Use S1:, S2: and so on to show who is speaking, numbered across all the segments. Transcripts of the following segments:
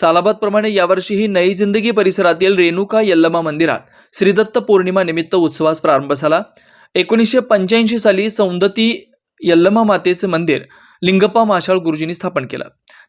S1: सालाबादप्रमाणे यावर्षीही नई जिंदगी परिसरातील रेणुका यल्लमा मंदिरात श्रीदत्त पौर्णिमा निमित्त उत्सवास प्रारंभ झाला. एकोणीसशे पंच्याऐंशी साली सौंदती यल्लमा मातेचे मंदिर लिंगप्पा माशाळ गुरुजींनी स्थापन केलं.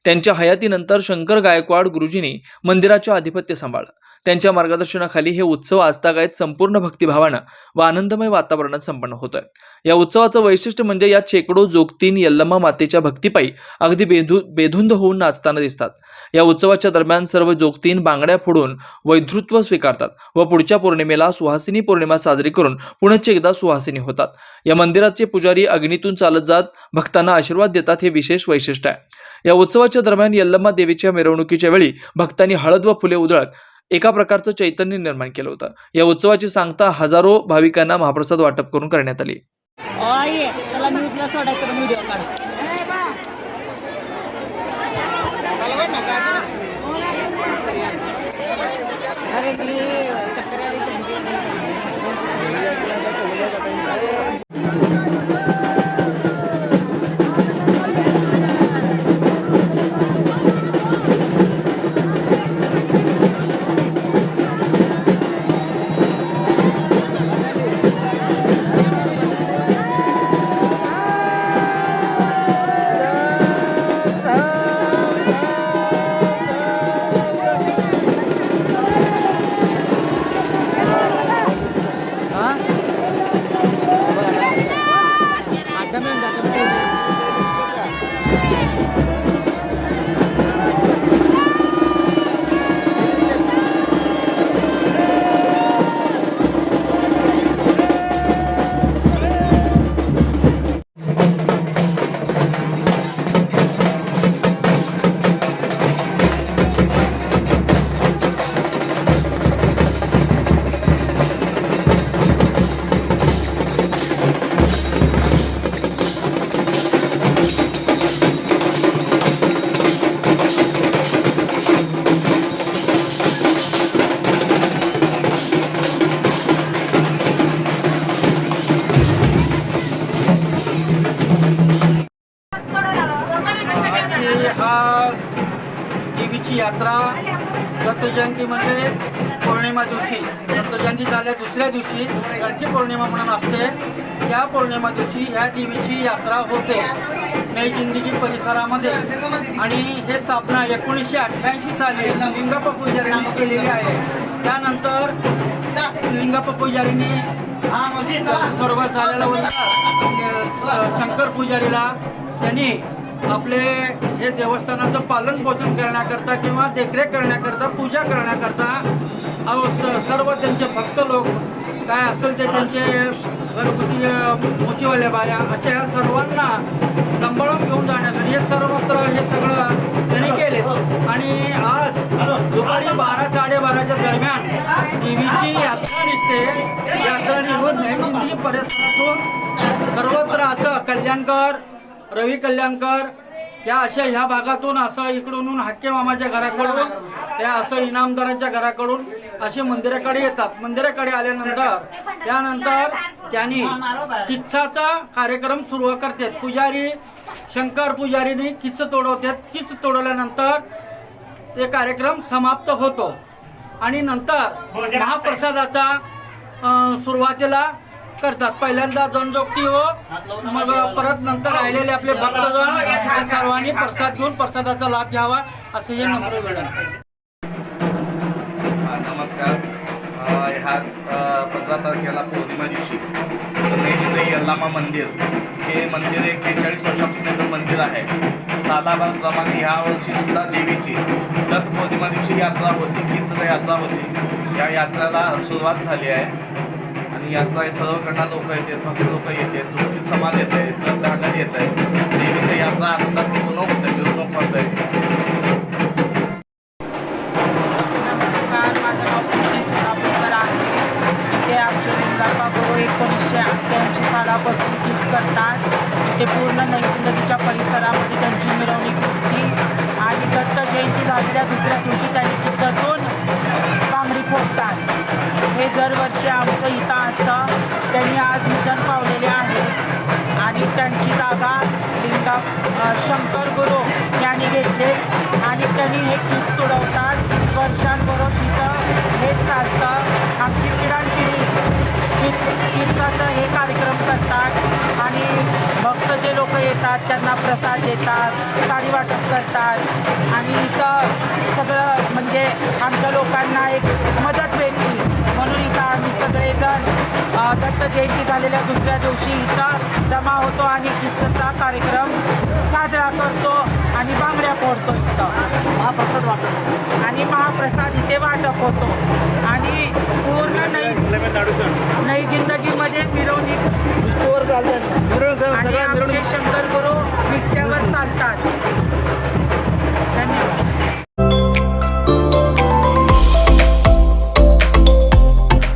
S1: त्यांच्या हयातीनंतर शंकर गायकवाड गुरुजींनी मंदिराचे आधिपत्य सांभाळलं. त्यांच्या मार्गदर्शनाखाली हे उत्सव आजतागायत संपूर्ण भक्तिभावानं व आनंदमय वातावरणात संपन्न होतोय. या उत्सवाचं वैशिष्ट्य म्हणजे या शेकडो जोगतीन यल्लमा मातेच्या भक्तीपायी अगदी बेधु बेधुंद होऊन नाचताना दिसतात. या उत्सवाच्या दरम्यान सर्व जोगतीन बांगड्या फोडून वैधृत्व स्वीकारतात व पुढच्या पौर्णिमेला सुहासिनी पौर्णिमा साजरी करून पुनश्च एकदा सुहासिनी होतात. या मंदिराचे पुजारी अग्नीतून चालत जात भक्तांना आशीर्वाद देतात हे विशेष वैशिष्ट्य आहे. या उत्सवाच्या दरम्यान यल्लम्मा देवीच्या मिरवणुकीच्या वेळी भक्तांनी हळद व फुले उधळत एका प्रकारचं चैतन्य निर्माण केलं होतं. या उत्सवाची सांगता हजारो भाविकांना महाप्रसाद वाटप करून करण्यात आली.
S2: दत्तजयंती म्हणजे पौर्णिमा दिवशी दत्तजयंती झाल्या दुसऱ्या दिवशी गणकी पौर्णिमा म्हणून असते. त्या पौर्णिमा दिवशी ह्या देवीची यात्रा होते नई जिंदगी परिसरामध्ये. आणि हे स्थापना एकोणीसशे अठ्ठ्याऐंशी साली लिंगप्पा पुजारीने केलेली आहे. त्यानंतर लिंगप्पा पुजारीने स्वर्गात झालेला होता. शंकर पुजारीला त्यांनी आपले हे देवस्थानाचं पालन पोषण करण्याकरता किंवा देखरेख करण्याकरता पूजा करण्याकरता अव स सर्व त्यांचे भक्त लोक काय असेल ते त्यांचे घरगुती मोतीवाल्या बाया अशा ह्या सर्वांना सांभाळून घेऊन जाण्यासाठी हे सर्वत्र हे सगळं त्यांनी केले आणि आज दुपारी बारा साडेबाराच्या दरम्यान देवीची यात्रा निघते. यात्रा निघून नई परिसरातून सर्वत्र असं कल्याणकर रवी कल्याणकर या अशा ह्या भागातून असं इकडून हक्के मामाच्या घराकडून त्या असं इनामदारांच्या घराकडून असे मंदिराकडे येतात. मंदिराकडे आल्यानंतर त्यानंतर त्यांनी किच्चाचा कार्यक्रम सुरू करतात. पुजारी शंकर पुजारीने किच्च तोडवतात. किच्च तोडवल्यानंतर ते कार्यक्रम समाप्त होतो. आणि नंतर महाप्रसादाचा सुरुवातीला करतात. पहिल्यांदा जनजोगती हो. मग परत नंतर राहिलेले आपले भक्तजन या सर्वांनी प्रसाद घेऊन प्रसादाचा लाभ घ्यावा असं हे नम्र विनंती
S3: हा, नमस्कार. ह्याच पंधरा तारखेला पौर्णिमा दिवशी नैजिंद यल्लामा मंदिर हे मंदिर एक बेचाळीस वर्षापासून एक मंदिर आहे. सालाबादप्रमाणे ह्या वर्षी सुद्धा देवीची दत्त पौर्णिमा दिवशी यात्रा होती हीच यात्रा होती. या यात्रेला सुरुवात झाली आहे. यात्रा हे सर्वकडनं लोक येतात भक्त लोक येतात जोतीत समाज येत आहे जग धागण येत आहे देवीच्या यात्रा आनंदात पूर्ण होत आहे
S4: नमस्कार माझं आहे. एकोणीसशे अठ्ठ्याऐंशी सालापासून गीत करतात. ते पूर्ण नवी नदीच्या परिसरामध्ये त्यांची मिरवणूक होती. आणि दत्त जयंती झालेल्या दुसऱ्या दिवशी त्यांनी दोन बांगडी फोडतात. दरवर्षी आमचं इथं असतं. त्यांनी आज निधन पावलेले आहे. आणि त्यांची जागा लिंगा शंकर गुरु यांनी घेतले. आणि त्यांनी हे कीच तुडवतात. वर्षांबरोबर इथं हेच चालतं. आमची पिढी कीच कीचाचं हे कार्यक्रम करतात. आणि भक्त जे लोक येतात त्यांना प्रसाद देतात साडी वाटप करतात. आणि इथं सगळं म्हणजे आमच्या लोकांना एक मदत भेटली. म्हणून इथं आम्ही सगळेजण दत्त जयंती झालेल्या दुसऱ्या दिवशी इथं जमा होतो आणि कीर्तनचा कार्यक्रम साजरा करतो आणि बांगड्या फोडतो इथं. महाप्रसाद वाटप आणि महाप्रसाद इथे वाटप होतो. आणि पूर्ण नई नई जिंदगीमध्ये मिरवणूक आणि आमचे शंकर गुरु विस्त्यावर चालतात.